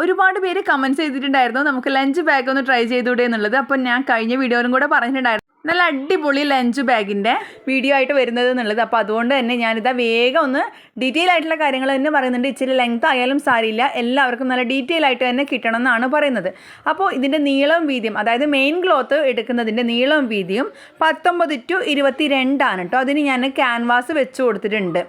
ഒരുപാട് പേര് കമൻസ് ചെയ്തിട്ടുണ്ടായിരുന്നു. നമുക്ക് ലഞ്ച് ബാഗ് ഒന്ന് ട്രൈ ചെയ്തൂടെ എന്നുള്ളത്. അപ്പോൾ ഞാൻ കഴിഞ്ഞ വീഡിയോയിലും കൂടെ പറഞ്ഞിട്ടുണ്ടായിരുന്നു. നല്ല അടിപൊളി ലഞ്ച് ബാഗിന്റെ വീഡിയോ ആയിട്ട് വരുന്നത് എന്നുള്ളത്. അപ്പോൾ അതുകൊണ്ട് തന്നെ ഞാനിതാ വേഗം ഒന്ന് ഡീറ്റെയിൽ ആയിട്ടുള്ള കാര്യങ്ങൾ തന്നെ പറയുന്നുണ്ട്. ഇച്ചിരി ലെങ്ത് ആയാലും സാരിയില്ല. എല്ലാവർക്കും നല്ല ഡീറ്റെയിൽ ആയിട്ട് തന്നെ കിട്ടണം എന്നാണ് പറയുന്നത്. അപ്പോൾ ഇതിന്റെ നീളം വീതിയും അതായത് മെയിൻ ക്ലോത്ത് എടുക്കുന്നതിന്റെ നീളം വീതിയും പത്തൊമ്പത് ടു ഇരുപത്തി രണ്ടാണ് കേട്ടോ അതിന് ഞാൻ ക്യാൻവാസ് വെച്ച് കൊടുത്തിട്ടുണ്ട്.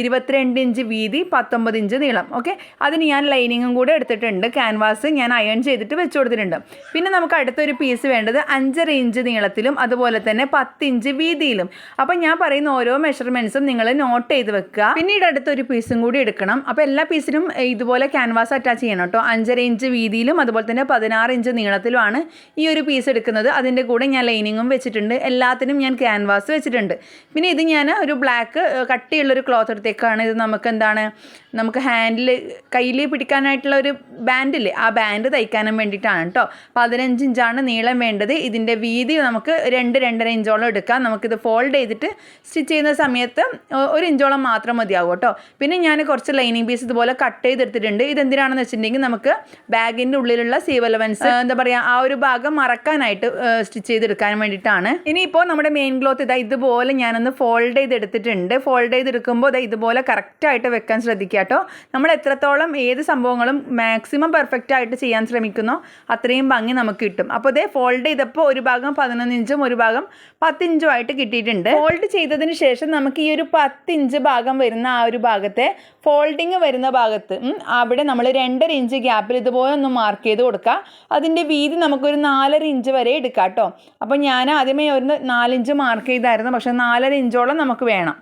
ഇരുപത്തിരണ്ട് ഇഞ്ച് വീതി പത്തൊമ്പത് ഇഞ്ച് നീളം. ഓക്കെ അതിന് ഞാൻ ലൈനിങ്ങും കൂടെ എടുത്തിട്ടുണ്ട്. ക്യാൻവാസ് ഞാൻ അയൺ ചെയ്തിട്ട് വെച്ച് കൊടുത്തിട്ടുണ്ട്. പിന്നെ നമുക്ക് അടുത്തൊരു പീസ് വേണ്ടത് അഞ്ചര ഇഞ്ച് നീളത്തിലും അതുപോലെ തന്നെ പത്ത് ഇഞ്ച് വീതിയിലും. അപ്പം ഞാൻ പറയുന്ന ഓരോ മെഷർമെന്റ്സും നിങ്ങൾ നോട്ട് ചെയ്ത് വെക്കുക. പിന്നീട് അടുത്തൊരു പീസും കൂടി എടുക്കണം. അപ്പോൾ എല്ലാ പീസിനും ഇതുപോലെ ക്യാൻവാസ് അറ്റാച്ച് ചെയ്യണം കേട്ടോ. അഞ്ചര ഇഞ്ച് വീതിയിലും അതുപോലെ തന്നെ പതിനാറ് ഇഞ്ച് നീളത്തിലുമാണ് ഈ ഒരു പീസ് എടുക്കുന്നത്. അതിന്റെ കൂടെ ഞാൻ ലൈനിങ്ങും വെച്ചിട്ടുണ്ട്. എല്ലാത്തിനും ഞാൻ ക്യാൻവാസ് വെച്ചിട്ടുണ്ട്. പിന്നെ ഇത് ഞാൻ ഒരു ബ്ലാക്ക് കട്ടിയുള്ളൊരു ക്ലോത്ത് എടുത്തേക്കാണ്. ഇത് നമുക്ക് എന്താണ്? നമുക്ക് ഹാൻഡിൽ കയ്യിൽ പിടിക്കാനായിട്ടുള്ള ഒരു ബാൻഡില്ലേ ആ ബാൻഡ് തയ്ക്കാനും വേണ്ടിയിട്ടാണ് കേട്ടോ. പതിനഞ്ച് ഇഞ്ചാണ് നീളം വേണ്ടത്. ഇതിന്റെ വീതി നമുക്ക് രണ്ട് രണ്ടര ഇഞ്ചോളം എടുക്കാം. നമുക്കിത് ഫോൾഡ് ചെയ്തിട്ട് സ്റ്റിച്ച് ചെയ്യുന്ന സമയത്ത് ഒരു ഇഞ്ചോളം മാത്രം മതിയാവും കേട്ടോ. പിന്നെ ഞാൻ കുറച്ച് ലൈനിങ് പീസ് ഇതുപോലെ കട്ട് ചെയ്തെടുത്തിട്ടുണ്ട്. ഇതെന്തിനാണെന്ന് വെച്ചിട്ടുണ്ടെങ്കിൽ നമുക്ക് ബാഗിന്റെ ഉള്ളിലുള്ള സീവ് അലവൻസ് എന്താ പറയുക ആ ഒരു ഭാഗം മറക്കാനായിട്ട് സ്റ്റിച്ച് ചെയ്തെടുക്കാൻ വേണ്ടിയിട്ടാണ്. ഇനിയിപ്പോൾ നമ്മുടെ മെയിൻ ക്ലോത്ത് ഇതാ ഇതുപോലെ ഞാനൊന്ന് ഫോൾഡ് ചെയ്തെടുത്തിട്ടുണ്ട്. ഫോൾഡ് ചെയ്തെടുക്കുമ്പോൾ ഇതാ ഇതുപോലെ കറക്റ്റായിട്ട് വെക്കാൻ ശ്രദ്ധിക്കുക കേട്ടോ. നമ്മൾ എത്രത്തോളം ഏത് സംഭവങ്ങളും മാക്സിമം പെർഫെക്റ്റ് ആയിട്ട് ചെയ്യാൻ ശ്രമിക്കുന്നോ അത്രയും ഭംഗി നമുക്ക് കിട്ടും. അപ്പോൾ ഇതേ ഫോൾഡ് ചെയ്തപ്പോൾ ഒരു ഭാഗം പതിനൊന്ന് ഇഞ്ചും ഒരു ഭാഗം പത്ത് ഇഞ്ചും ആയിട്ട് കിട്ടിയിട്ടുണ്ട്. ഫോൾഡ് ചെയ്തതിന് ശേഷം നമുക്ക് ഈ ഒരു പത്തിഞ്ച് ഭാഗം വരുന്ന ആ ഒരു ഭാഗത്തെ ഫോൾഡിങ് വരുന്ന ഭാഗത്ത് അവിടെ നമ്മൾ രണ്ടര ഇഞ്ച് ഗ്യാപ്പിൽ ഇതുപോലെ ഒന്ന് മാർക്ക് ചെയ്ത് കൊടുക്കുക അതിന്റെ വീതി നമുക്കൊരു നാലര ഇഞ്ച് വരെ എടുക്കാം കേട്ടോ. അപ്പോൾ ഞാൻ ആദ്യമേ ഒരു നാലിഞ്ച് മാർക്ക് ചെയ്തായിരുന്നു. പക്ഷേ നാലര ഇഞ്ചോളം നമുക്ക് വേണം.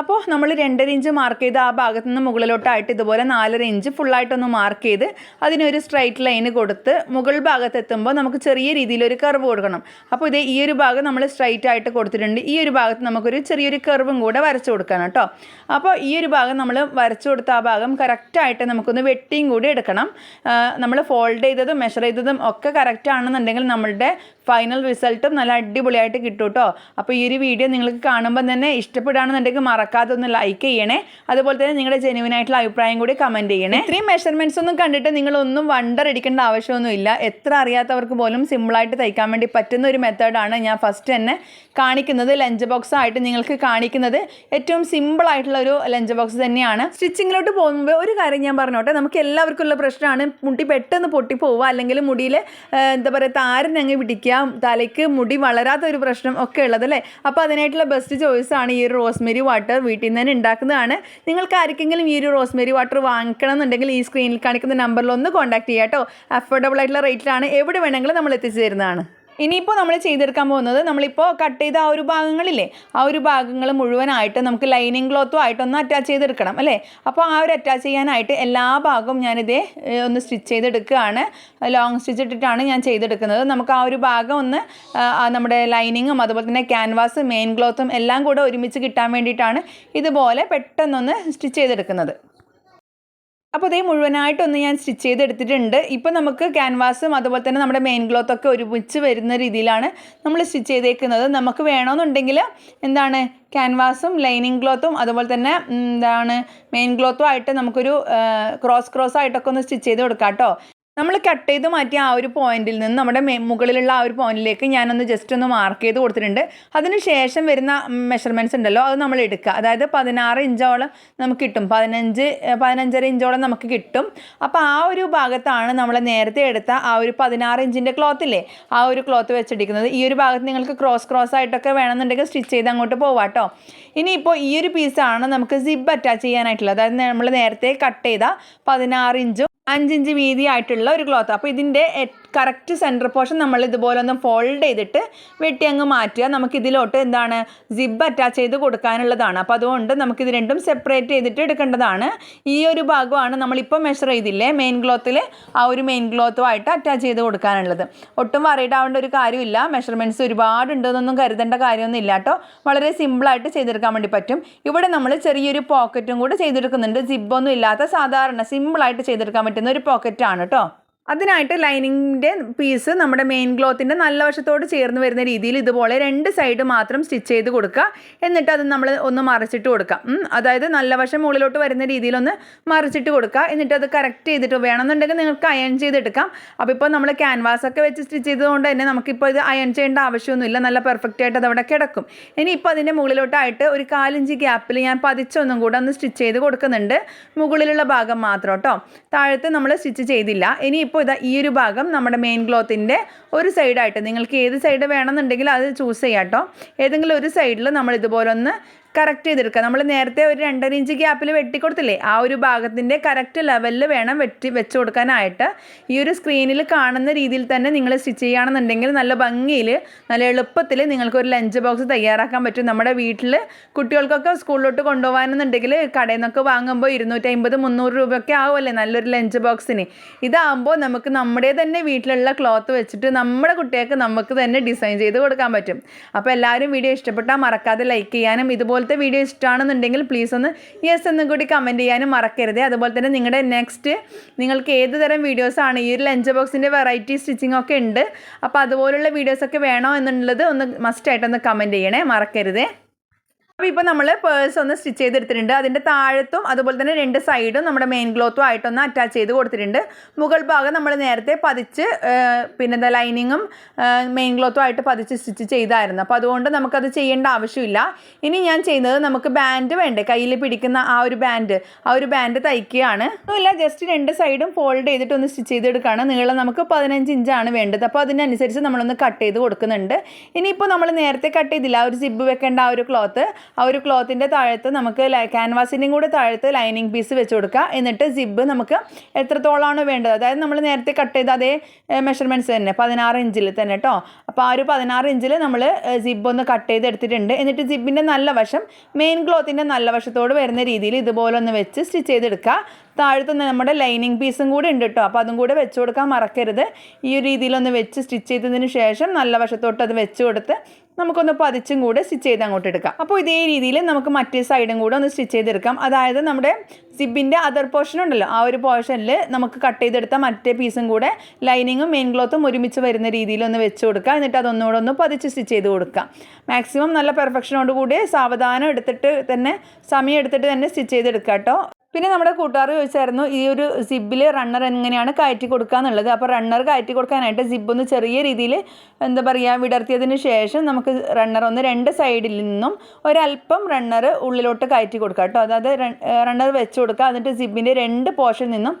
അപ്പോൾ നമ്മൾ രണ്ടര ഇഞ്ച് മാർക്ക് ചെയ്ത് ആ ഭാഗത്ത് നിന്ന് മുകളിലോട്ടായിട്ട് ഇതുപോലെ നാലര ഇഞ്ച് ഫുള്ളായിട്ടൊന്ന് മാർക്ക് ചെയ്ത് അതിനൊരു സ്ട്രൈറ്റ് ലൈന് കൊടുത്ത് മുകൾ ഭാഗത്ത് എത്തുമ്പോൾ നമുക്ക് ചെറിയ രീതിയിൽ ഒരു കർവ് കൊടുക്കണം. അപ്പോൾ ഇത് ഈ ഒരു ഭാഗം നമ്മൾ സ്ട്രൈറ്റ് ആയിട്ട് കൊടുത്തിട്ടുണ്ട്. ഈ ഒരു ഭാഗത്ത് നമുക്കൊരു ചെറിയൊരു കർവും കൂടെ വരച്ചു കൊടുക്കണം കേട്ടോ അപ്പോൾ ഈ ഒരു ഭാഗം നമ്മൾ വരച്ചു കൊടുത്ത ആ ഭാഗം കറക്റ്റായിട്ട് നമുക്കൊന്ന് വെട്ടിയും കൂടി എടുക്കണം. നമ്മൾ ഫോൾഡ് ചെയ്തതും മെഷർ ചെയ്തതും ഒക്കെ കറക്റ്റ് ആണെന്നുണ്ടെങ്കിൽ നമ്മളുടെ ഫൈനൽ റിസൾട്ടും നല്ല അടിപൊളിയായിട്ട് കിട്ടും കേട്ടോ അപ്പോൾ ഈ ഒരു വീഡിയോ നിങ്ങൾക്ക് കാണുമ്പോൾ തന്നെ ഇഷ്ടപ്പെടുകയാണെന്നുണ്ടെങ്കിൽ മറക്കാതെ ഒന്ന് ലൈക്ക് ചെയ്യണേ. അതുപോലെ തന്നെ നിങ്ങളുടെ ജെനുവിൻ ആയിട്ടുള്ള അഭിപ്രായം കൂടി കമന്റ് ചെയ്യണേ. ഇത്രയും മെഷർമെന്റ്സ് ഒന്നും കണ്ടിട്ട് നിങ്ങളൊന്നും വണ്ടർ അടിക്കേണ്ട ആവശ്യമൊന്നുമില്ല. എത്ര അറിയാത്തവർക്ക് പോലും സിമ്പിളായിട്ട് തയ്ക്കാൻ വേണ്ടി പറ്റുന്ന ഒരു മെത്തേഡാണ് ഞാൻ ഫസ്റ്റ് തന്നെ കാണിക്കുന്നത്. ലഞ്ച് ബോക്സ് ആയിട്ട് നിങ്ങൾക്ക് കാണിക്കുന്നത് ഏറ്റവും സിമ്പിൾ ആയിട്ടുള്ള ഒരു ലഞ്ച് ബോക്സ് തന്നെയാണ്. സ്റ്റിച്ചിങ്ങിലോട്ട് പോകുമ്പോൾ ഒരു കാര്യം ഞാൻ പറഞ്ഞോട്ടെ. നമുക്ക് എല്ലാവർക്കും ഉള്ള പ്രശ്നമാണ്. മുടി പെട്ടെന്ന് പൊട്ടിപ്പോവുക അല്ലെങ്കിൽ മുടിയിൽ എന്താ പറയുക താരൻ അങ്ങ് പിടിക്കുക. തലയ്ക്ക് മുടി വളരാത്ത ഒരു പ്രശ്നം ഒക്കെ ഉള്ളത് അല്ലേ? അപ്പോൾ അതിനായിട്ടുള്ള ബെസ്റ്റ് ചോയ്സ് ആണ് ഈ ഒരു റോസ്മെരി വാട്ടർ വീട്ടിൽ നിന്ന് തന്നെ ഉണ്ടാക്കുന്നതാണ്. നിങ്ങൾക്ക് ആർക്കെങ്കിലും ഈ ഒരു റോസ്മെരി വാട്ടർ വാങ്ങിക്കണം എന്നുണ്ടെങ്കിൽ ഈ സ്ക്രീനിൽ കാണിക്കുന്ന നമ്പറിൽ ഒന്ന് കോൺടാക്ട് ചെയ്യാം കേട്ടോ. അഫോർഡബിൾ ആയിട്ടുള്ള റേറ്റിലാണ് എവിടെ വേണമെങ്കിലും നമ്മൾ എത്തിച്ചു തരുന്നതാണ്. ഇനിയിപ്പോൾ നമ്മൾ ചെയ്തെടുക്കാൻ പോകുന്നത് നമ്മളിപ്പോൾ കട്ട് ചെയ്ത ആ ഒരു ഭാഗങ്ങളില്ലേ ആ ഒരു ഭാഗങ്ങൾ മുഴുവനായിട്ട് നമുക്ക് ലൈനിങ് ക്ലോത്തും ആയിട്ടൊന്ന് അറ്റാച്ച് ചെയ്തെടുക്കണം അല്ലേ? അപ്പോൾ ആ ഒരു അറ്റാച്ച് ചെയ്യാനായിട്ട് എല്ലാ ഭാഗവും ഞാനിതേ ഒന്ന് സ്റ്റിച്ച് ചെയ്തെടുക്കുകയാണ്. ലോങ് സ്റ്റിച്ച് ഇട്ടിട്ടാണ് ഞാൻ ചെയ്തെടുക്കുന്നത്. നമുക്ക് ആ ഒരു ഭാഗം ഒന്ന് നമ്മുടെ ലൈനിങ്ങും അതുപോലെ തന്നെ ക്യാൻവാസ് മെയിൻ ക്ലോത്തും എല്ലാം കൂടെ ഒരുമിച്ച് കിട്ടാൻ വേണ്ടിയിട്ടാണ് ഇതുപോലെ പെട്ടെന്നൊന്ന് സ്റ്റിച്ച് ചെയ്തെടുക്കുന്നത്. അപ്പോൾ ഇതേ മുഴുവനായിട്ടൊന്ന് ഞാൻ സ്റ്റിച്ച് ചെയ്തെടുത്തിട്ടുണ്ട്. ഇപ്പോൾ നമുക്ക് ക്യാൻവാസും അതുപോലെ തന്നെ നമ്മുടെ മെയിൻ ക്ലോത്ത് ഒക്കെ ഒരുമിച്ച് വരുന്ന രീതിയിലാണ് നമ്മൾ സ്റ്റിച്ച് ചെയ്തേക്കുന്നത്. നമുക്ക് വേണമെന്നുണ്ടെങ്കിൽ എന്താണ് ക്യാൻവാസും ലൈനിങ് ക്ലോത്തും അതുപോലെ തന്നെ എന്താണ് മെയിൻ ക്ലോത്തും ആയിട്ട് നമുക്കൊരു ക്രോസ് ക്രോസ് ആയിട്ടൊക്കെ ഒന്ന് സ്റ്റിച്ച് ചെയ്ത് കൊടുക്കാം കേട്ടോ. നമ്മൾ കട്ട് ചെയ്ത് മാറ്റിയ ആ ഒരു പോയിന്റിൽ നിന്ന് നമ്മുടെ മുകളിലുള്ള ആ ഒരു പോയിന്റിലേക്ക് ഞാനൊന്ന് ജസ്റ്റ് ഒന്ന് മാർക്ക് ചെയ്ത് കൊടുത്തിട്ടുണ്ട്. അതിന് ശേഷം വരുന്ന മെഷർമെന്റ്സ് ഉണ്ടല്ലോ അത് നമ്മൾ എടുക്കുക. അതായത് പതിനാറ് ഇഞ്ചോളം നമുക്ക് കിട്ടും. പതിനഞ്ച് പതിനഞ്ചര ഇഞ്ചോളം നമുക്ക് കിട്ടും. അപ്പോൾ ആ ഒരു ഭാഗത്താണ് നമ്മൾ നേരത്തെ എടുത്ത ആ ഒരു പതിനാറ് ഇഞ്ചിന്റെ ക്ലോത്ത് ഇല്ലേ ആ ഒരു ക്ലോത്ത് വെച്ചടിക്കുന്നത് ഈ ഒരു ഭാഗത്ത് നിങ്ങൾക്ക് ക്രോസ് ക്രോസ് ആയിട്ടൊക്കെ വേണമെന്നുണ്ടെങ്കിൽ സ്റ്റിച്ച് ചെയ്ത് അങ്ങോട്ട് പോവാം കേട്ടോ ഇനിയിപ്പോൾ ഈ ഒരു പീസാണ് നമുക്ക് സിബ് അറ്റാച്ച് ചെയ്യാനായിട്ടുള്ളത്. അതായത് നമ്മൾ നേരത്തെ കട്ട് ചെയ്ത പതിനാറ് ഇഞ്ചും അഞ്ചിഞ്ച് വീതിയായിട്ടുള്ള ഒരു ക്ലോത്ത് അപ്പോൾ ഇതിന്റെ കറക്റ്റ് സെന്റർ പോർഷൻ നമ്മൾ ഇതുപോലെ ഒന്ന് ഫോൾഡ് ചെയ്തിട്ട് വെട്ടി അങ്ങ് മാറ്റുക. നമുക്ക് ഇതിലോട്ട് എന്താണ് സിബ് അറ്റാച്ച് ചെയ്ത് കൊടുക്കാനുള്ളതാണ്. അപ്പോൾ അതുകൊണ്ട് നമുക്കിത് രണ്ടും സെപ്പറേറ്റ് ചെയ്തിട്ട് എടുക്കേണ്ടതാണ്. ഈ ഒരു ഭാഗമാണ് നമ്മളിപ്പോൾ മെഷർ ചെയ്തില്ലേ? മെയിൻ ക്ലോത്തിൽ ആ ഒരു മെയിൻ ക്ലോത്തുമായിട്ട് അറ്റാച്ച് ചെയ്ത് കൊടുക്കാനുള്ളത്. ഒട്ടും വറീഡ് ആവേണ്ട ഒരു കാര്യമില്ല. മെഷർമെന്റ്സ് ഒരുപാട് ഉണ്ടെന്നൊന്നും കരുതേണ്ട കാര്യമൊന്നും ഇല്ല കേട്ടോ. വളരെ സിമ്പിളായിട്ട് ചെയ്തെടുക്കാൻ വേണ്ടി പറ്റും. ഇവിടെ നമ്മൾ ചെറിയൊരു പോക്കറ്റും കൂടെ ചെയ്തെടുക്കുന്നുണ്ട്. സിബൊന്നും ഇല്ലാത്ത സാധാരണ സിമ്പിളായിട്ട് ചെയ്തെടുക്കാൻ പറ്റുന്ന ഒരു പോക്കറ്റാണ് കേട്ടോ. അതിനായിട്ട് ലൈനിങ്ങിന്റെ പീസ് നമ്മുടെ മെയിൻ ക്ലോത്തിന്റെ നല്ല വശത്തോട് ചേർന്ന് വരുന്ന രീതിയിൽ ഇതുപോലെ രണ്ട് സൈഡ് മാത്രം സ്റ്റിച്ച് ചെയ്ത് കൊടുക്കുക. എന്നിട്ട് അത് നമ്മൾ ഒന്ന് മറിച്ചിട്ട് കൊടുക്കാം അതായത് നല്ല വശം മുകളിലോട്ട് വരുന്ന രീതിയിലൊന്ന് മറിച്ചിട്ട് കൊടുക്കുക. എന്നിട്ട് അത് കറക്റ്റ് ചെയ്തിട്ട് വേണമെന്നുണ്ടെങ്കിൽ നിങ്ങൾക്ക് അയൺ ചെയ്തെടുക്കാം. അപ്പോൾ ഇപ്പോൾ നമ്മൾ ക്യാൻവാസ് ഒക്കെ വെച്ച് സ്റ്റിച്ച് ചെയ്തതുകൊണ്ട് തന്നെ നമുക്കിപ്പോൾ ഇത് അയൺ ചെയ്യേണ്ട ആവശ്യമൊന്നുമില്ല. നല്ല പെർഫെക്റ്റ് ആയിട്ട് അവിടെ കിടക്കും. ഇപ്പോൾ അതിന്റെ മുകളിലോട്ടായിട്ട് ഒരു കാലിഞ്ച് ഗ്യാപ്പിൽ ഞാൻ പതിച്ചൊന്നും കൂടെ ഒന്ന് സ്റ്റിച്ച് ചെയ്ത് കൊടുക്കുന്നുണ്ട്. മുകളിലുള്ള ഭാഗം മാത്രം കേട്ടോ. താഴത്ത് നമ്മൾ സ്റ്റിച്ച് ചെയ്തില്ല. ഇനിയിപ്പോൾ ഇതാ ഈ ഒരു ഭാഗം നമ്മുടെ മെയിൻ ക്ലോത്തിന്റെ ഒരു സൈഡായിട്ട് നിങ്ങൾക്ക് ഏത് സൈഡ് വേണമെന്നുണ്ടെങ്കിൽ അത് ചൂസ് ചെയ്യാം കേട്ടോ ഏതെങ്കിലും ഒരു സൈഡിൽ നമ്മൾ ഇതുപോലെ ഒന്ന് കറക്റ്റ് ചെയ്തെടുക്കുക. നമ്മൾ നേരത്തെ ഒരു രണ്ടര ഇഞ്ച് ഗ്യാപ്പിൽ വെട്ടിക്കൊടുത്തില്ലേ? ആ ഒരു ഭാഗത്തിന്റെ കറക്റ്റ് ലെവലിൽ വേണം വെട്ടി വെച്ച് കൊടുക്കാനായിട്ട്. ഈ ഒരു സ്ക്രീനിൽ കാണുന്ന രീതിയിൽ തന്നെ നിങ്ങൾ സ്റ്റിച്ച് ചെയ്യുകയാണെന്നുണ്ടെങ്കിൽ നല്ല ഭംഗിയിൽ നല്ല എളുപ്പത്തിൽ നിങ്ങൾക്ക് ഒരു ലഞ്ച് ബോക്സ് തയ്യാറാക്കാൻ പറ്റും. നമ്മുടെ വീട്ടിൽ കുട്ടികൾക്കൊക്കെ സ്കൂളിലോട്ട് കൊണ്ടുപോകാനെന്നുണ്ടെങ്കിൽ കടയിൽ നിന്നൊക്കെ വാങ്ങുമ്പോൾ ഇരുന്നൂറ്റി അമ്പത് മുന്നൂറ് രൂപയൊക്കെ ആവുമല്ലേ നല്ലൊരു ലഞ്ച് ബോക്സിന് ഇതാകുമ്പോൾ നമുക്ക് നമ്മുടെ തന്നെ വീട്ടിലുള്ള ക്ലോത്ത് വെച്ചിട്ട് നമ്മുടെ കുട്ടികൾക്ക് നമുക്ക് തന്നെ ഡിസൈൻ ചെയ്ത് കൊടുക്കാൻ പറ്റും. അപ്പോൾ എല്ലാവരും വീഡിയോ ഇഷ്ടപ്പെട്ടാൽ മറക്കാതെ ലൈക്ക് ചെയ്യാനും ഇതുപോലത്തെ വീഡിയോ ഇഷ്ടമാണെന്നുണ്ടെങ്കിൽ പ്ലീസ് ഒന്ന് യെസ് എന്നും കൂടി കമന്റ് ചെയ്യാനും മറക്കരുത്. അതുപോലെ തന്നെ നിങ്ങളുടെ നെക്സ്റ്റ് നിങ്ങൾക്ക് ഏത് തരം വീഡിയോസാണ് ഈ ഒരു ലഞ്ച് ബോക്സിന്റെ വെറൈറ്റി സ്റ്റിച്ചിങ് ഒക്കെ ഉണ്ട്. അപ്പോൾ അതുപോലുള്ള വീഡിയോസൊക്കെ വേണോ എന്നുള്ളത് ഒന്ന് മസ്റ്റായിട്ടൊന്ന് കമന്റ് ചെയ്യണേ. മറക്കരുതേ. അപ്പോൾ ഇപ്പോൾ നമ്മൾ പേഴ്സ് ഒന്ന് സ്റ്റിച്ച് ചെയ്തെടുത്തിട്ടുണ്ട്. അതിന്റെ താഴത്തും അതുപോലെ തന്നെ രണ്ട് സൈഡും നമ്മുടെ മെയിൻ ക്ലോത്തും ആയിട്ടൊന്ന് അറ്റാച്ച് ചെയ്ത് കൊടുത്തിട്ടുണ്ട്. മുകൾ ഭാഗം നമ്മൾ നേരത്തെ പതിച്ച് പിന്നെ ലൈനിങ്ങും മെയിൻ ക്ലോത്തും ആയിട്ട് പതിച്ച് സ്റ്റിച്ച് ചെയ്തായിരുന്നു. അപ്പോൾ അതുകൊണ്ട് നമുക്കത് ചെയ്യേണ്ട ആവശ്യമില്ല. ഇനി ഞാൻ ചെയ്യുന്നത് നമുക്ക് ബാൻഡ് വേണ്ടേ? കയ്യിൽ പിടിക്കുന്ന ആ ഒരു ബാൻഡ് ആ ഒരു ബാൻഡ് തയ്ക്കുകയാണ്. ഒന്നുമില്ല ജസ്റ്റ് രണ്ട് സൈഡും ഫോൾഡ് ചെയ്തിട്ട് ഒന്ന് സ്റ്റിച്ച് ചെയ്തെടുക്കുകയാണ്. നീളം നമുക്ക് പതിനഞ്ച് ഇഞ്ചാണ് വേണ്ടത്. അപ്പോൾ അതിനനുസരിച്ച് നമ്മളൊന്ന് കട്ട് ചെയ്ത് കൊടുക്കുന്നുണ്ട്. ഇനിയിപ്പോൾ നമ്മൾ നേരത്തെ കട്ട് ചെയ്തില്ല ഒരു സിബ് വെക്കേണ്ട ആ ഒരു ക്ലോത്ത് ആ ഒരു ക്ലോത്തിന്റെ താഴത്ത് നമുക്ക് ക്യാൻവാസിന്റെയും കൂടെ താഴത്ത് ലൈനിങ് പീസ് വെച്ച് കൊടുക്കുക. എന്നിട്ട് സിബ് നമുക്ക് എത്രത്തോളമാണ് വേണ്ടത്? അതായത് നമ്മൾ നേരത്തെ കട്ട് ചെയ്ത അതേ മെഷർമെന്റ്സ് തന്നെ പതിനാറ് ഇഞ്ചിൽ തന്നെ കേട്ടോ അപ്പോൾ ആ ഒരു പതിനാറ് ഇഞ്ചിൽ നമ്മൾ സിബ് ഒന്ന് കട്ട് ചെയ്ത് എടുത്തിട്ടുണ്ട്. എന്നിട്ട് സിബിന്റെ നല്ല വശം മെയിൻ ക്ലോത്തിന്റെ നല്ല വശത്തോട് വരുന്ന രീതിയിൽ ഇതുപോലെ ഒന്ന് വെച്ച് സ്റ്റിച്ച് ചെയ്തെടുക്കുക. താഴത്ത് നമ്മുടെ ലൈനിങ് പീസും കൂടെ ഉണ്ട് കേട്ടോ അപ്പോൾ അതും കൂടെ വെച്ച് കൊടുക്കാൻ മറക്കരുത്. ഈ രീതിയിലൊന്ന് വെച്ച് സ്റ്റിച്ച് ചെയ്തതിന് ശേഷം നല്ല വശത്തോട്ട് അത് വെച്ച് കൊടുത്ത് നമുക്കൊന്ന് പതിച്ചും കൂടെ സ്റ്റിച്ച് ചെയ്ത് അങ്ങോട്ട് എടുക്കാം. അപ്പോൾ ഇതേ രീതിയിൽ നമുക്ക് മറ്റേ സൈഡും കൂടെ ഒന്ന് സ്റ്റിച്ച് ചെയ്തെടുക്കാം. അതായത് നമ്മുടെ സിബിന്റെ അതർ പോർഷൻ ഉണ്ടല്ലോ ആ ഒരു പോർഷനിൽ നമുക്ക് കട്ട് ചെയ്തെടുത്ത മറ്റേ പീസും കൂടെ ലൈനിങ്ങും മെയിൻ ക്ലോത്തും ഒരുമിച്ച് വരുന്ന രീതിയിൽ ഒന്ന് വെച്ച് കൊടുക്കുക എന്നിട്ട് അതൊന്നുകൂടെ ഒന്ന് പതിച്ച് സ്റ്റിച്ച് ചെയ്ത് കൊടുക്കുക മാക്സിമം നല്ല പെർഫെക്ഷനോട് കൂടി സാവധാനം എടുത്തിട്ട് തന്നെ സമയം എടുത്തിട്ട് തന്നെ സ്റ്റിച്ച് ചെയ്തെടുക്കുക കേട്ടോ. പിന്നെ നമ്മുടെ കൂട്ടുകാർ ചോദിച്ചായിരുന്നു ഈ ഒരു സിബിൽ റണ്ണർ എങ്ങനെയാണ് കയറ്റി കൊടുക്കുക എന്നുള്ളത്. അപ്പോൾ റണ്ണർ കയറ്റി കൊടുക്കാനായിട്ട് സിബ് ഒന്ന് ചെറിയ രീതിയിൽ എന്താ പറയുക വിടർത്തിയതിന് ശേഷം നമുക്ക് റണ്ണർ ഒന്ന് രണ്ട് സൈഡിൽ നിന്നും ഒരല്പം റണ്ണർ ഉള്ളിലോട്ട് കയറ്റി കൊടുക്കുക കേട്ടോ. അതായത് റണ്ണർ വെച്ച് കൊടുക്കുക. എന്നിട്ട് സിബിന്റെ രണ്ട് പോർഷൻ നിന്നും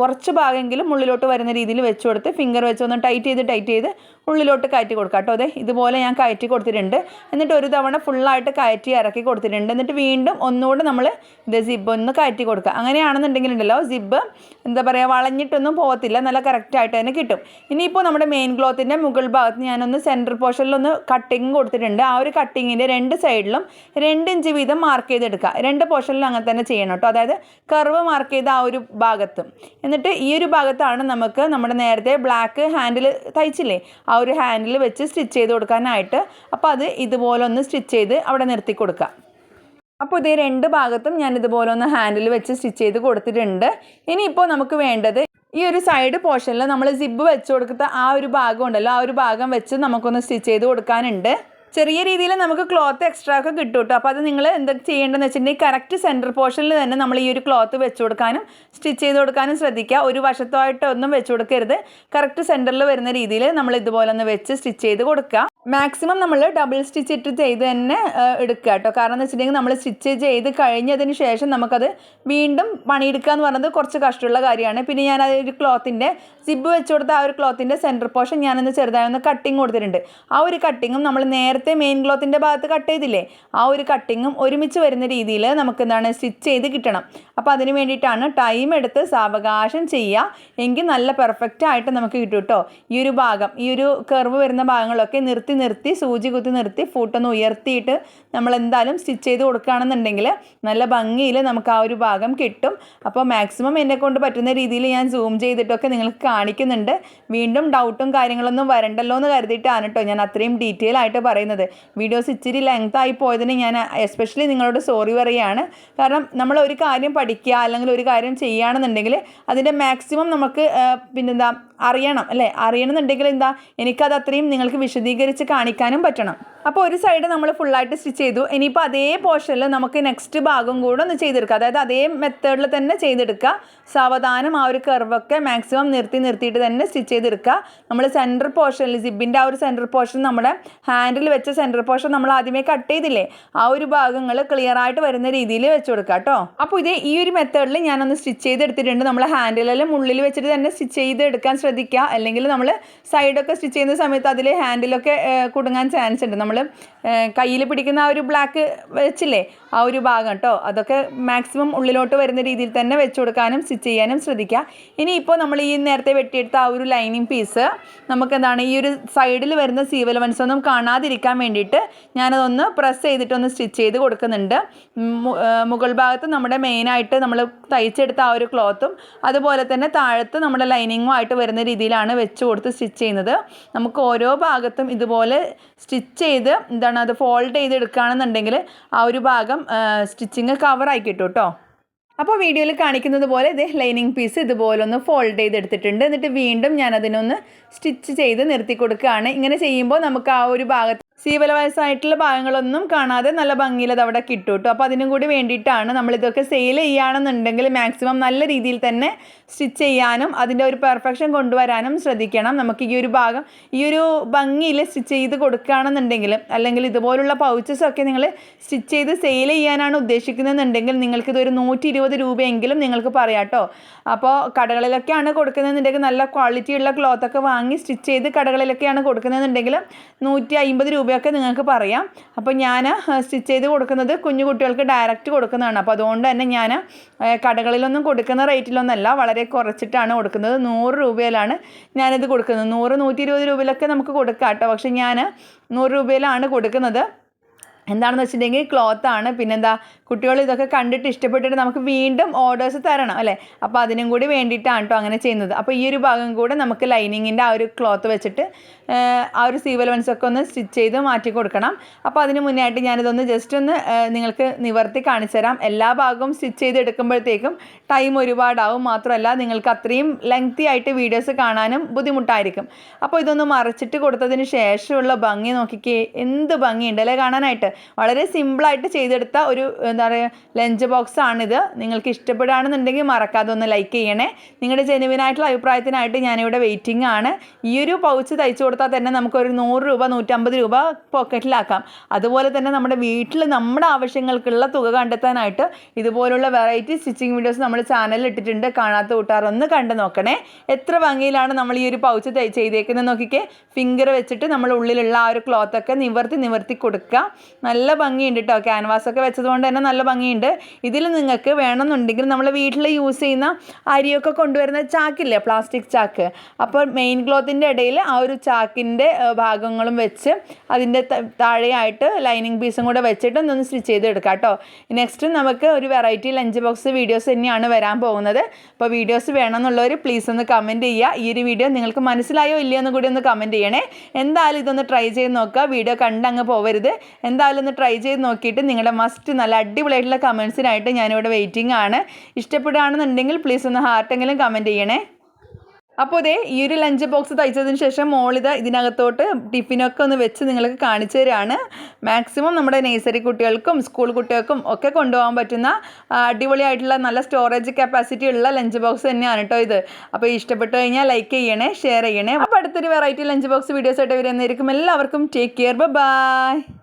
കുറച്ച് ഭാഗമെങ്കിലും ഉള്ളിലോട്ട് വരുന്ന രീതിയിൽ വെച്ച് കൊടുത്ത് ഫിംഗർ വെച്ച് ഒന്ന് ടൈറ്റ് ചെയ്ത് ടൈറ്റ് ചെയ്ത് ഉള്ളിലോട്ട് കയറ്റി കൊടുക്കുക കേട്ടോ. അതെ ഇതുപോലെ ഞാൻ കയറ്റി കൊടുത്തിട്ടുണ്ട്. എന്നിട്ട് ഒരു തവണ ഫുള്ളായിട്ട് കയറ്റി ഇറക്കി കൊടുത്തിട്ടുണ്ട്. എന്നിട്ട് വീണ്ടും ഒന്നുകൂടെ നമ്മൾ ഇത് സിബ് ഒന്ന് കയറ്റി കൊടുക്കുക. അങ്ങനെയാണെന്നുണ്ടെങ്കിൽ ഉണ്ടല്ലോ സിബ് എന്താ പറയുക വളഞ്ഞിട്ടൊന്നും പോകത്തില്ല. നല്ല കറക്റ്റായിട്ട് തന്നെ കിട്ടും. ഇനിയിപ്പോൾ നമ്മുടെ മെയിൻ ക്ലോത്തിന്റെ മുകൾ ഭാഗത്ത് ഞാനൊന്ന് സെന്റർ പോർഷനിലൊന്ന് കട്ടിങ് കൊടുത്തിട്ടുണ്ട്. ആ ഒരു കട്ടിങ്ങിന്റെ രണ്ട് സൈഡിലും രണ്ട് ഇഞ്ച് വീതം മാർക്ക് ചെയ്തെടുക്കുക. രണ്ട് പോർഷനിലും അങ്ങനെ തന്നെ ചെയ്യണം കേട്ടോ. അതായത് കർവ് മാർക്ക് ചെയ്ത ആ ഒരു ഭാഗത്തും. എന്നിട്ട് ഈ ഒരു ഭാഗത്താണ് നമുക്ക് നമ്മുടെ നേരത്തെ ബ്ലാക്ക് ഹാൻഡിൽ തയ്ച്ചില്ലേ? ആ ഒരു ഹാൻഡിൽ വെച്ച് സ്റ്റിച്ച് ചെയ്ത് കൊടുക്കാനായിട്ട്. അപ്പോൾ അത് ഇതുപോലെ ഒന്ന് സ്റ്റിച്ച് ചെയ്ത് അവിടെ നിർത്തി കൊടുക്കാം. അപ്പോൾ ഇതേ രണ്ട് ഭാഗത്തും ഞാൻ ഇതുപോലെ ഒന്ന് ഹാൻഡിൽ വെച്ച് സ്റ്റിച്ച് ചെയ്ത് കൊടുത്തിട്ടുണ്ട്. ഇനിയിപ്പോൾ നമുക്ക് വേണ്ടത് ഈ ഒരു സൈഡ് പോർഷനിൽ നമ്മൾ സിബ് വെച്ച് കൊടുക്കുന്ന ആ ഒരു ഭാഗം ഉണ്ടല്ലോ ആ ഒരു ഭാഗം വെച്ച് നമുക്കൊന്ന് സ്റ്റിച്ച് ചെയ്ത് കൊടുക്കാനുണ്ട്. ചെറിയ രീതിയിൽ നമുക്ക് ക്ലോത്ത് എക്സ്ട്രാ ഒക്കെ കിട്ടും കേട്ടോ. അപ്പോൾ അത് നിങ്ങൾ എന്താ ചെയ്യേണ്ടതെന്ന് വെച്ചിട്ടുണ്ടെങ്കിൽ കറക്റ്റ് സെന്റർ പോർഷനിൽ തന്നെ നമ്മൾ ഈ ഒരു ക്ലോത്ത് വെച്ച് കൊടുക്കാനും സ്റ്റിച്ച് ചെയ്ത് കൊടുക്കാനും ശ്രദ്ധിക്കുക. ഒരു വശത്തായിട്ട് ഒന്നും വെച്ച് കൊടുക്കരുത്. കറക്റ്റ് സെന്ററിൽ വരുന്ന രീതിയിൽ നമ്മൾ ഇതുപോലെ ഒന്ന് വെച്ച് സ്റ്റിച്ച് ചെയ്ത് കൊടുക്കുക. മാക്സിമം നമ്മൾ ഡബിൾ സ്റ്റിച്ച് ഇട്ട് ചെയ്ത് തന്നെ എടുക്കുക കേട്ടോ കാരണം എന്ന് വെച്ചിട്ടുണ്ടെങ്കിൽ നമ്മൾ സ്റ്റിച്ച് ചെയ്ത് കഴിഞ്ഞതിന് ശേഷം നമുക്കത് വീണ്ടും പണിയെടുക്കുക എന്ന് പറയുന്നത് കുറച്ച് കഷ്ടമുള്ള കാര്യമാണ്. പിന്നെ ഞാൻ അത് ഒരു ക്ലോത്തിന്റെ സിബ് വെച്ച് കൊടുത്ത ആ ഒരു ക്ലോത്തിന്റെ സെന്റർ പോർഷൻ ഞാനൊന്ന് ചെറുതായി ഒന്ന് കട്ടിങ് കൊടുത്തിട്ടുണ്ട്. ആ ഒരു കട്ടിങ്ങും നമ്മൾ നേരത്തെ മെയിൻ ക്ലോത്തിന്റെ ഭാഗത്ത് കട്ട് ചെയ്തില്ലേ ആ ഒരു കട്ടിങ്ങും ഒരുമിച്ച് വരുന്ന രീതിയിൽ നമുക്ക് എന്താണ് സ്റ്റിച്ച് ചെയ്ത് കിട്ടണം. അപ്പോൾ അതിന് വേണ്ടിയിട്ടാണ് ടൈം എടുത്ത് സാവകാശം ചെയ്യുക എങ്കിൽ നല്ല പെർഫെക്റ്റ് ആയിട്ട് നമുക്ക് കിട്ടും കേട്ടോ ഈ ഒരു ഭാഗം ഈ ഒരു കർവ് വരുന്ന ഭാഗങ്ങളൊക്കെ നിർത്തി നിർത്തി നിർത്തി സൂചി കുത്തി നിർത്തി ഫൂട്ടൊന്ന് ഉയർത്തിയിട്ട് നമ്മൾ എന്തായാലും സ്റ്റിച്ച് ചെയ്ത് കൊടുക്കുകയാണെന്നുണ്ടെങ്കിൽ നല്ല ഭംഗിയിൽ നമുക്ക് ആ ഒരു ഭാഗം കിട്ടും. അപ്പോൾ മാക്സിമം എന്നെ കൊണ്ട് പറ്റുന്ന രീതിയിൽ ഞാൻ സൂം ചെയ്തിട്ടൊക്കെ നിങ്ങൾക്ക് കാണിക്കുന്നുണ്ട്. വീണ്ടും ഡൗട്ടും കാര്യങ്ങളൊന്നും വരണ്ടല്ലോ എന്ന് കരുതിയിട്ടാണ് കേട്ടോ ഞാൻ അത്രയും ഡീറ്റെയിൽ ആയിട്ട് പറയുന്നത്. വീഡിയോസ് ഇച്ചിരി ലെങ്ത് ആയി പോയതിന് ഞാൻ എസ്പെഷ്യലി നിങ്ങളോട് സോറി പറയുകയാണ്. കാരണം നമ്മൾ ഒരു കാര്യം പഠിക്കുക അല്ലെങ്കിൽ ഒരു കാര്യം ചെയ്യുകയാണെന്നുണ്ടെങ്കിൽ അതിന്റെ മാക്സിമം നമുക്ക് പിന്നെന്താ അറിയണം അല്ലേ? അറിയണമെന്നുണ്ടെങ്കിൽ എന്താ? എനിക്കത് അത്രയും നിങ്ങൾക്ക് വിശദീകരിച്ച് കാണിക്കാനും പറ്റണം. അപ്പോൾ ഒരു സൈഡ് നമ്മൾ ഫുള്ളായിട്ട് സ്റ്റിച്ച് ചെയ്തു. ഇനിയിപ്പോൾ അതേ പോർഷനിൽ നമുക്ക് നെക്സ്റ്റ് ഭാഗം കൂടെ ഒന്ന് ചെയ്തെടുക്കുക അതായത് അതേ മെത്തേഡിൽ തന്നെ ചെയ്തെടുക്കുക. സാവധാനം ആ ഒരു കർവൊക്കെ മാക്സിമം നിർത്തി നിർത്തിയിട്ട് തന്നെ സ്റ്റിച്ച് ചെയ്തെടുക്കുക. നമ്മൾ സെന്റർ പോർഷനിൽ സിബിന്റെ ആ ഒരു സെന്റർ പോർഷൻ നമ്മുടെ ഹാൻഡിൽ വെച്ച സെന്റർ പോർഷൻ നമ്മൾ ആദ്യമേ കട്ട് ചെയ്തില്ലേ? ആ ഒരു ഭാഗങ്ങൾ ക്ലിയർ ആയിട്ട് വരുന്ന രീതിയിൽ വെച്ച് കൊടുക്കുക കേട്ടോ. അപ്പോൾ ഇതേ ഈ ഒരു മെത്തേഡിൽ ഞാനൊന്ന് സ്റ്റിച്ച് ചെയ്തെടുത്തിട്ടുണ്ട്. നമ്മൾ ഹാൻഡിലെല്ലാം ഉള്ളിൽ വെച്ചിട്ട് തന്നെ സ്റ്റിച്ച് ചെയ്തെടുക്കാൻ ശ്രദ്ധിക്കുക. അല്ലെങ്കിൽ നമ്മൾ സൈഡൊക്കെ സ്റ്റിച്ച് ചെയ്യുന്ന സമയത്ത് അതിൽ ഹാൻഡിലൊക്കെ കുടുങ്ങാൻ ചാൻസ് ഉണ്ട്. നമ്മൾ കയ്യിൽ പിടിക്കുന്ന ആ ഒരു ബ്ലാക്ക് വെച്ചില്ലേ ആ ഒരു ഭാഗം കേട്ടോ അതൊക്കെ മാക്സിമം ഉള്ളിലോട്ട് വരുന്ന രീതിയിൽ തന്നെ വെച്ച് കൊടുക്കാനും സ്റ്റിച്ച് ചെയ്യാനും ശ്രദ്ധിക്കുക ഇനിയിപ്പോൾ നമ്മൾ ഈ നേരത്തെ വെട്ടിയെടുത്ത ആ ഒരു ലൈനിങ് പീസ് നമുക്ക് എന്താണ് ഈ ഒരു സൈഡിൽ വരുന്ന സീവൽ ഒന്നും കാണാതിരിക്കാൻ വേണ്ടിയിട്ട് ഞാനതൊന്ന് പ്രസ് ചെയ്തിട്ടൊന്ന് സ്റ്റിച്ച് ചെയ്ത് കൊടുക്കുന്നുണ്ട്. മുകൾ ഭാഗത്ത് നമ്മുടെ മെയിനായിട്ട് നമ്മൾ തയ്ച്ചെടുത്ത ആ ഒരു ക്ലോത്തും അതുപോലെ തന്നെ താഴത്ത് നമ്മുടെ ലൈനിങ്ങും ആയിട്ട് വരുന്ന രീതിയിലാണ് വെച്ച് കൊടുത്ത് സ്റ്റിച്ച് ചെയ്യുന്നത്. നമുക്ക് ഓരോ ഭാഗത്തും ഇതുപോലെ സ്റ്റിച്ച് ചെയ്ത് എന്താണ് അത് ഫോൾഡ് ചെയ്ത് എടുക്കുകയാണെന്നുണ്ടെങ്കിൽ ആ ഒരു ഭാഗം സ്റ്റിച്ചിങ് കവറായി കിട്ടും കേട്ടോ. അപ്പോൾ വീഡിയോയിൽ കാണിക്കുന്നത് പോലെ ഇത് ലൈനിങ് പീസ് ഇതുപോലെ ഒന്ന് ഫോൾഡ് ചെയ്തെടുത്തിട്ടുണ്ട്. എന്നിട്ട് വീണ്ടും ഞാൻ അതിനൊന്ന് സ്റ്റിച്ച് ചെയ്ത് നിർത്തി കൊടുക്കുകയാണ്. ഇങ്ങനെ ചെയ്യുമ്പോൾ നമുക്ക് ആ ഒരു ഭാഗത്ത് സീവലവയസ്സായിട്ടുള്ള ഭാഗങ്ങളൊന്നും കാണാതെ നല്ല ഭംഗിയിൽ അത് അവിടെ കിട്ടും കേട്ടോ. അപ്പോൾ അതിനും കൂടി വേണ്ടിയിട്ടാണ് നമ്മളിതൊക്കെ സെയിൽ ചെയ്യുകയാണെന്നുണ്ടെങ്കിൽ മാക്സിമം നല്ല രീതിയിൽ തന്നെ സ്റ്റിച്ച് ചെയ്യാനും അതിന്റെ ഒരു പെർഫെക്ഷൻ കൊണ്ടുവരാനും ശ്രദ്ധിക്കണം. നമുക്ക് ഈ ഒരു ഭാഗം ഈ ഒരു ഭംഗിയിൽ സ്റ്റിച്ച് ചെയ്ത് കൊടുക്കുകയാണെന്നുണ്ടെങ്കിൽ അല്ലെങ്കിൽ ഇതുപോലുള്ള പൗച്ചസ് ഒക്കെ നിങ്ങൾ സ്റ്റിച്ച് ചെയ്ത് സെയിൽ ചെയ്യാനാണ് ഉദ്ദേശിക്കുന്നതെന്നുണ്ടെങ്കിൽ നിങ്ങൾക്കിതൊരു നൂറ്റി ഇരുപത് രൂപയെങ്കിലും നിങ്ങൾക്ക് പറയാം കേട്ടോ. അപ്പോൾ കടകളിലൊക്കെയാണ് കൊടുക്കുന്നതെന്നുണ്ടെങ്കിൽ നല്ല ക്വാളിറ്റിയുള്ള ക്ലോത്തൊക്കെ വാങ്ങി സ്റ്റിച്ച് ചെയ്ത് കടകളിലൊക്കെയാണ് കൊടുക്കുന്നതെന്നുണ്ടെങ്കിൽ നൂറ്റി അമ്പത് രൂപയൊക്കെ നിങ്ങൾക്ക് പറയാം. അപ്പോൾ ഞാൻ സ്റ്റിച്ച് ചെയ്ത് കൊടുക്കുന്നത് കുഞ്ഞു കുട്ടികൾക്ക് ഡയറക്റ്റ് കൊടുക്കുന്നതാണ്. അപ്പോൾ അതുകൊണ്ട് തന്നെ ഞാൻ കടകളിലൊന്നും കൊടുക്കുന്ന റേറ്റിലൊന്നല്ല വളരെ കുറച്ചിട്ടാണ് കൊടുക്കുന്നത്. നൂറ് രൂപയിലാണ് ഞാനിത് കൊടുക്കുന്നത്. നൂറ് നൂറ്റി ഇരുപത് രൂപയിലൊക്കെ നമുക്ക് കൊടുക്കാം കേട്ടോ പക്ഷേ ഞാൻ നൂറ് രൂപയിലാണ് കൊടുക്കുന്നത്. എന്താണെന്ന് വെച്ചിട്ടുണ്ടെങ്കിൽ ആണ്. പിന്നെന്താ കുട്ടികൾ ഇതൊക്കെ കണ്ടിട്ട് ഇഷ്ടപ്പെട്ടിട്ട് നമുക്ക് വീണ്ടും ഓർഡേഴ്സ് തരണം അല്ലേ? അപ്പോൾ അതിനും കൂടി വേണ്ടിയിട്ടാണ് കേട്ടോ അങ്ങനെ ചെയ്യുന്നത്. അപ്പോൾ ഈ ഒരു ഭാഗം കൂടെ നമുക്ക് ലൈനിങ്ങിന്റെ ആ ഒരു ക്ലോത്ത് വെച്ചിട്ട് ആ, ഒരു സീവൽ ഒക്കെ ഒന്ന് സ്റ്റിച്ച് ചെയ്ത് മാറ്റി കൊടുക്കണം. അപ്പോൾ അതിന് മുന്നേ ആയിട്ട് ഞാനിതൊന്ന് ജസ്റ്റ് ഒന്ന് നിങ്ങൾക്ക് നിവർത്തി കാണിച്ചു തരാം. എല്ലാ ഭാഗവും സ്റ്റിച്ച് ചെയ്ത് എടുക്കുമ്പോഴത്തേക്കും ടൈം ഒരുപാടാവും. മാത്രമല്ല നിങ്ങൾക്ക് അത്രയും ലെങ്തി ആയിട്ട് വീഡിയോസ് കാണാനും ബുദ്ധിമുട്ടായിരിക്കും. അപ്പോൾ ഇതൊന്ന് മറച്ചിട്ട് കൊടുത്തതിന് ശേഷമുള്ള ഭംഗി നോക്കിക്കേ എന്ത് ഭംഗിയുണ്ട് അല്ലേ കാണാനായിട്ട്? വളരെ സിമ്പിളായിട്ട് ചെയ്തെടുത്ത ഒരു എന്താ പറയുക ലഞ്ച് ബോക്സ് ആണിത്. നിങ്ങൾക്ക് ഇഷ്ടപ്പെടുകയാണെന്നുണ്ടെങ്കിൽ മറക്കാതെ ഒന്ന് ലൈക്ക് ചെയ്യണേ. നിങ്ങളുടെ ജെനുവിനായിട്ടുള്ള അഭിപ്രായത്തിനായിട്ട് ഞാനിവിടെ വെയിറ്റിംഗ് ആണ്. ഈ ഒരു പൗച്ച് തയ്ച്ചു കൊടുത്താൽ തന്നെ നമുക്കൊരു നൂറ് രൂപ നൂറ്റമ്പത് രൂപ പോക്കറ്റിലാക്കാം അതുപോലെ തന്നെ നമ്മുടെ വീട്ടിൽ നമ്മുടെ ആവശ്യങ്ങൾക്കുള്ള തുക കണ്ടെത്താനായിട്ട് ഇതുപോലുള്ള വെറൈറ്റി സ്റ്റിച്ചിങ് വീഡിയോസ് നമ്മൾ ചാനലിൽ ഇട്ടിട്ടുണ്ട്. കാണാത്ത കൂട്ടുകാർ ഒന്ന് കണ്ടു നോക്കണേ. എത്ര ഭംഗിയിലാണ് നമ്മൾ ഈ ഒരു പൗച്ച് ചെയ്തേക്കുന്നത് നോക്കിക്കേ. ഫിംഗർ വെച്ചിട്ട് നമ്മൾ ഉള്ളിലുള്ള ആ ഒരു ക്ലോത്തൊക്കെ നിവർത്തി നിവർത്തി കൊടുക്കുക. നല്ല ഭംഗിയുണ്ട് കേട്ടോ ക്യാൻവാസൊക്കെ വെച്ചതുകൊണ്ട് തന്നെ നല്ല ഭംഗിയുണ്ട്. ഇതിൽ നിങ്ങൾക്ക് വേണമെന്നുണ്ടെങ്കിൽ നമ്മൾ വീട്ടിൽ യൂസ് ചെയ്യുന്ന അരിയൊക്കെ കൊണ്ടുവരുന്ന ചാക്കില്ലേ പ്ലാസ്റ്റിക് ചാക്ക്. അപ്പോൾ മെയിൻ ക്ലോത്തിന്റെ ഇടയിൽ ആ ഒരു ചാക്കിന്റെ ഭാഗങ്ങളും വെച്ച് അതിന്റെ താഴെയായിട്ട് ലൈനിങ് പീസും കൂടെ വെച്ചിട്ട് ഒന്ന് സ്റ്റിച്ച് ചെയ്ത് എടുക്കാം കേട്ടോ നെക്സ്റ്റ് നമുക്ക് ഒരു വെറൈറ്റി ലഞ്ച് ബോക്സ് വീഡിയോസ് തന്നെയാണ് വരാൻ പോകുന്നത്. അപ്പോൾ വീഡിയോസ് വേണമെന്നുള്ളവർ പ്ലീസ് ഒന്ന് കമന്റ് ചെയ്യുക. ഈ ഒരു വീഡിയോ നിങ്ങൾക്ക് മനസ്സിലായോ ഇല്ലയോ എന്ന് കൂടി ഒന്ന് കമന്റ് ചെയ്യണേ. എന്തായാലും ഇതൊന്ന് ട്രൈ ചെയ്ത് നോക്കുക. വീഡിയോ കണ്ടങ്ങ് പോവരുത്. എന്തായാലും ഒന്ന് ട്രൈ ചെയ്ത് നോക്കിയിട്ട് നിങ്ങളുടെ മസ്റ്റ് നല്ല അടിപൊളിയായിട്ടുള്ള കമൻസിനായിട്ട് ഞാനിവിടെ വെയിറ്റിംഗ് ആണ്. ഇഷ്ടപ്പെടുകയാണെന്നുണ്ടെങ്കിൽ പ്ലീസ് ഒന്ന് ഹാർട്ടെങ്കിലും കമന്റ് ചെയ്യണേ. അപ്പോൾ ഇതേ ഈ ഒരു ലഞ്ച് ബോക്സ് തയ്ച്ചതിന് ശേഷം മോളിത് ഇതിനകത്തോട്ട് ടിഫിനൊക്കെ ഒന്ന് വെച്ച് നിങ്ങൾക്ക് കാണിച്ചു തരാണ്. മാക്സിമം നമ്മുടെ നേഴ്സറി കുട്ടികൾക്കും സ്കൂൾ കുട്ടികൾക്കും ഒക്കെ കൊണ്ടുപോകാൻ പറ്റുന്ന അടിപൊളിയായിട്ടുള്ള നല്ല സ്റ്റോറേജ് കപ്പാസിറ്റി ഉള്ള ലഞ്ച് ബോക്സ് തന്നെയാണ് കേട്ടോ ഇത്. അപ്പോൾ ഇഷ്ടപ്പെട്ടു കഴിഞ്ഞാൽ ലൈക്ക് ചെയ്യണേ ഷെയർ ചെയ്യണേ. അപ്പോൾ അടുത്തൊരു വെറൈറ്റി ലഞ്ച് ബോക്സ് വീഡിയോസ് ആയിട്ട് വരുന്നതായിരിക്കും. എല്ലാവർക്കും ടേക്ക് കെയർ ബൈ